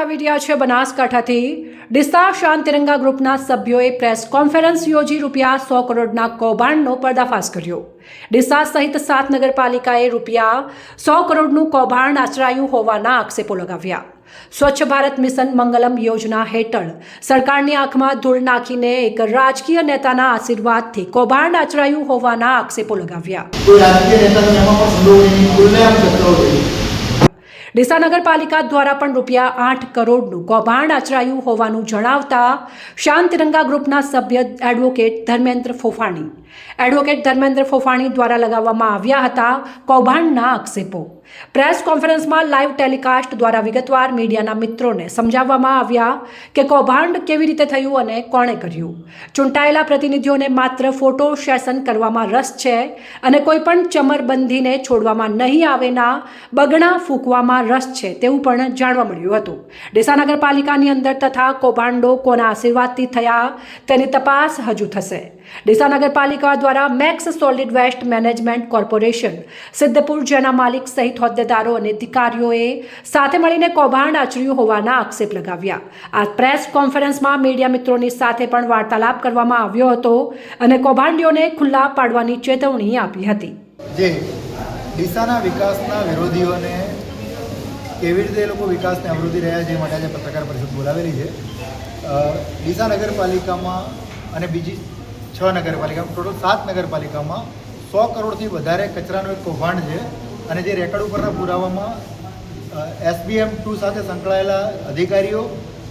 આવી રહ્યા છે બનાસકાંઠાથી. ડિસ્તા શાંત તિરંગા ગ્રુપના સભ્યોએ પ્રેસ કોન્ફરન્સ યોજી રૂપિયા સો કરોડના કૌભાંડનો પર્દાફાશ કર્યો. ડિસ્તા સહિત સાત નગરપાલિકાએ રૂપિયા સો કરોડનું કૌભાંડ આચરાયું હોવાના આક્ષેપો લગાવ્યા. સ્વચ્છ ભારત મિશન મંગલમ યોજના હેઠળ સરકારની આંખમાં ધૂળ નાખીને એક રાજકીય નેતાના આશીર્વાદથી કૌભાંડ આચરાયું હોવાના આક્ષેપો લગાવ્યા. ડીસા નગરપાલિકા દ્વારા પણ રૂપિયા આઠ કરોડનું કૌભાંડ આચરાયું હોવાનું જણાવતા શાંત તિરંગા ગ્રુપના સભ્ય એડવોકેટ ધર્મેન્દ્ર ફોફાણી. એડવોકેટ ધર્મેન્દ્ર ફોફાણી દ્વારા લગાવવામાં આવ્યા હતા કૌભાંડના આક્ષેપો. પ્રેસ કોન્ફરન્સમાં લાઈવ ટેલિકાસ્ટ દ્વારા વિગતવાર મીડિયાના મિત્રોને સમજાવવામાં આવ્યા કે કૌભાંડ કેવી રીતે થયું અને કોણે કર્યું. ચૂંટાયેલા પ્રતિનિધિઓને માત્ર ફોટો સેશન કરવામાં રસ છે અને કોઈ પણ ચમરબંધીને છોડવામાં નહીં આવેના બગણા ફૂંકવામાં રસ છે તેવું પણ જાણવા મળ્યું હતું. ડીસા નગરપાલિકાની અંદર તથા કૌભાંડો કોના આશીર્વાદથી થયા તેની તપાસ હજુ થશે. ડીસા નગરપાલિકા દ્વારા max solid waste management corporation, Siddhpur જેના માલિક સહિત હોદ્દેદારો અને અધિકારીઓએ સાથે મળીને કૌભાંડ આચર્યું હોવાના આક્ષેપ લગાવ્યા. આ પ્રેસ કોન્ફરન્સમાં મીડિયા મિત્રોની સાથે પણ વાર્તાલાપ કરવામાં આવ્યો હતો અને કૌભાંડીઓને ખુલ્લા પાડવાની ચેતવણી આપી હતી. જે ડીસાના વિકાસના વિરોધીઓને કેવી રીતે લોકો વિકાસને અવરોધી રહ્યા છે માટે આજે પત્રકાર પરિષદ બોલાવેલી છે. ડીસા નગરપાલિકામાં અને બીજી છ નગરપાલિકામાં ટોટલ સાત નગરપાલિકામાં સો કરોડથી વધારે કચરાનું એક કૌભાંડ છે અને જે રેકર્ડ ઉપરના પુરાવામાં એસબીએમ ટુ સાથે સંકળાયેલા અધિકારીઓ,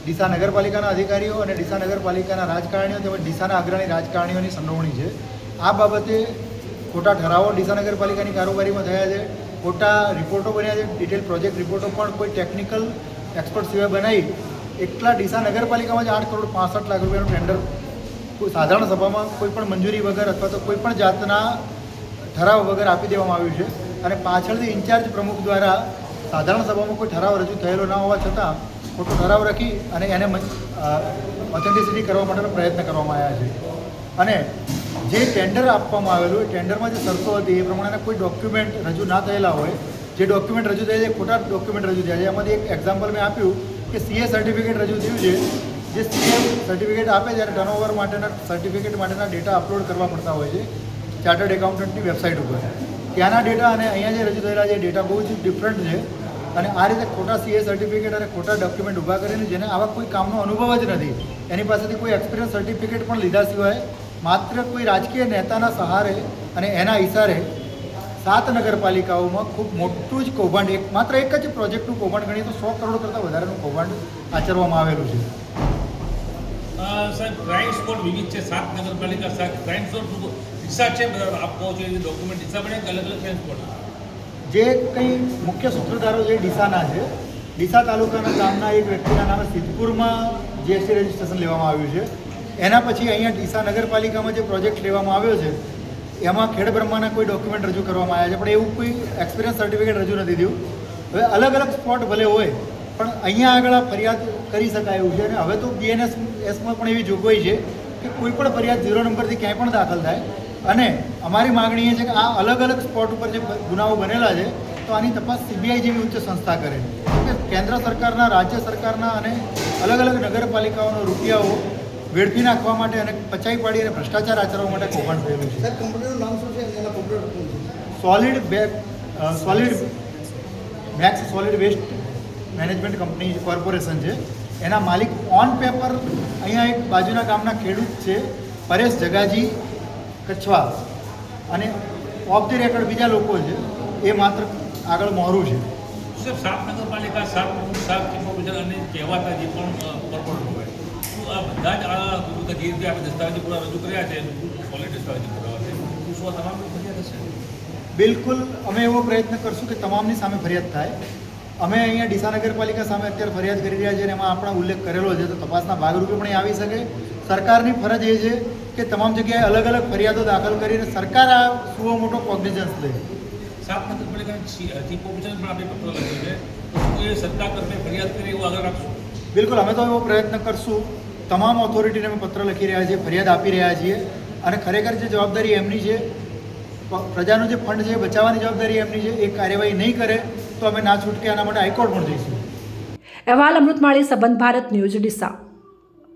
ડીસા નગરપાલિકાના અધિકારીઓ અને ડીસા નગરપાલિકાના રાજકારણીઓ તેમજ ડીસાના અગ્રણી રાજકારણીઓની સંડોવણી છે. આ બાબતે ખોટા ઠરાવો ડીસા નગરપાલિકાની કારોબારીમાં થયા છે. ખોટા રિપોર્ટો બન્યા છે. ડિટેલ પ્રોજેક્ટ રિપોર્ટો પણ કોઈ ટેકનિકલ એક્સપર્ટ સિવાય બનાવી એટલા ડીસા નગરપાલિકામાં જ આઠ કરોડ પાસઠ લાખ રૂપિયાનું ટેન્ડર સાધારણ સભામાં કોઈ પણ મંજૂરી વગર અથવા તો કોઈ પણ જાતના ઠરાવ વગર આપી દેવામાં આવ્યું છે. અને પાછળથી ઇન્ચાર્જ પ્રમુખ દ્વારા સાધારણ સભામાં કોઈ ઠરાવ રજૂ થયેલો ના હોવા છતાં ખોટો ઠરાવ રાખી અને એને ઓથેન્ટિસિટી કરવા માટેનો પ્રયત્ન કરવામાં આવ્યા છે. અને જે ટેન્ડર આપવામાં આવેલું એ ટેન્ડરમાં જે શરતો હતી, એ પ્રમાણેના કોઈ ડોક્યુમેન્ટ રજૂ ના થયેલા હોય, જે ડોક્યુમેન્ટ રજૂ થયા છે ખોટા ડોક્યુમેન્ટ રજૂ થયા છે. એમાંથી એક એક્ઝામ્પલ મેં આપ્યું કે સીએ સર્ટિફિકેટ રજૂ થયું છે. જે સીએમ સર્ટિફિકેટ આપે ત્યારે ટર્નઓવર માટેના સર્ટિફિકેટ માટેના ડેટા અપલોડ કરવા પડતા હોય છે ચાર્ટર્ડ એકાઉન્ટન્ટની વેબસાઇટ ઉપર. ત્યાંના ડેટા અને અહીંયા જે રજૂ થયેલા છે ડેટા બહુ જ ડિફરન્ટ છે અને આ રીતે ખોટા સીએ સર્ટિફિકેટ અને ખોટા ડોક્યુમેન્ટ ઊભા કરીને જેને આવા કોઈ કામનો અનુભવ જ નથી, એની પાસેથી કોઈ એક્સપિરિયન્સ સર્ટિફિકેટ પણ લીધા સિવાય માત્ર કોઈ રાજકીય નેતાના સહારે અને એના ઇશારે સાત નગરપાલિકાઓમાં ખૂબ મોટું જ કૌભાંડ, એક માત્ર એક જ પ્રોજેક્ટનું કૌભાંડ ગણીએ તો સો કરોડ કરતાં વધારેનું કૌભાંડ આચરવામાં આવેલું છે. સાહેબ ક્રાઇમ સ્પોટ વિવિધ છે. સાત નગરપાલિકા સાત ક્રાઇમ સ્પોટ ડીસા છે. બધા આપ કહો છો ડોક્યુમેન્ટ ડીસા બને અલગ અલગ ક્રાઇમ સ્પોટ જે કંઈ મુખ્ય સૂત્રધારો છે ડીસાના છે. ડીસા તાલુકાના ગામના એક વ્યક્તિના નામે સિદ્ધપુરમાં જીએસટી રજિસ્ટ્રેશન લેવામાં આવ્યું છે. એના પછી અહીંયા ડીસા નગરપાલિકામાં જે પ્રોજેક્ટ લેવામાં આવ્યો છે, એમાં ખેડબ્રહ્માના કોઈ ડોક્યુમેન્ટ રજૂ કરવામાં આવ્યા છે. પણ એવું કોઈ એક્સપિરિયન્સ સર્ટિફિકેટ રજૂ નથી થયું. હવે અલગ અલગ સ્પોટ ભલે હોય પણ અહીંયા આગળ આ ફરિયાદ કરી શકાય એવું છે અને હવે તો બીએનએસ એસમાં પણ એવી જોગવાઈ છે કે કોઈ પણ ફરિયાદ ઝીરો નંબરથી ક્યાંય પણ દાખલ થાય. અને અમારી માગણી એ છે કે આ અલગ અલગ સ્પોટ ઉપર જે ગુનાઓ બનેલા છે તો આની તપાસ સીબીઆઈ જેવી ઉચ્ચ સંસ્થા કરે. કે કેન્દ્ર સરકારના રાજ્ય સરકારના અને અલગ અલગ નગરપાલિકાઓનો રૂપિયાઓ વેડફી નાખવા માટે અને પચાઈ પાડી અને ભ્રષ્ટાચાર આચરવા માટે કૌભાંડ થયેલું છે. કંપનીનું નામ શું છે? Solid bag solid max solid waste management company corporation છે. એના માલિક ઓન પેપર અહીંયા એક બાજુના ગામના ખેડૂત છે પરેશ જગાજી કચ્છવા અને ઓફ ધી રેકર્ડ બીજા લોકો છે એ માત્ર આગળ મોરું છે. સાહેબ સાત નગરપાલિકા સાત સાત ચીફ અને કહેવાતા જે પણ કોર્પોરેટ હોય તો આ બધા જ આ જે રીતે આપણે દસ્તાવેજો પૂરા રજૂ કર્યા છે સોલિડ દસ્તાવેજો પૂરા છે? શું આ તમામ ફરિયાદ હશે? બિલકુલ અમે એવો પ્રયત્ન કરશું કે તમામની સામે ફરિયાદ થાય. અમે અહીંયા ડીસા નગરપાલિકા સામે અત્યારે ફરિયાદ કરી રહ્યા છે અને એમાં આપણા ઉલ્લેખ કરેલો છે. તો તપાસના ભાગરૂપે પણ એ આવી શકે. સરકારની ફરજ એ છે કે તમામ જગ્યાએ અલગ અલગ ફરિયાદો દાખલ કરીને સરકાર આ સુવો મોટો કોગ્નિઝન્સ લે. સાત ચીફ ઓફિસર પણ આપણે પત્ર લખ્યું છે તો શું એ સરકાર તરફે ફરિયાદ કરી એવું આગળ રાખશું? બિલકુલ અમે તો એવો પ્રયત્ન કરશું. તમામ ઓથોરિટીને અમે પત્ર લખી રહ્યા છીએ ફરિયાદ આપી રહ્યા છીએ. અને ખરેખર જે જવાબદારી એમની છે પ્રજાનું જે ફંડ છે એ બચાવવાની જવાબદારી એમની છે એ કાર્યવાહી નહીં કરે. તો અમે ના છૂટકે એના માટે હાઈકોર્ટ પણ જઈશું. અહેવાલ અમૃતમાળી સંબંધ ભારત ન્યૂઝ, ડીસા.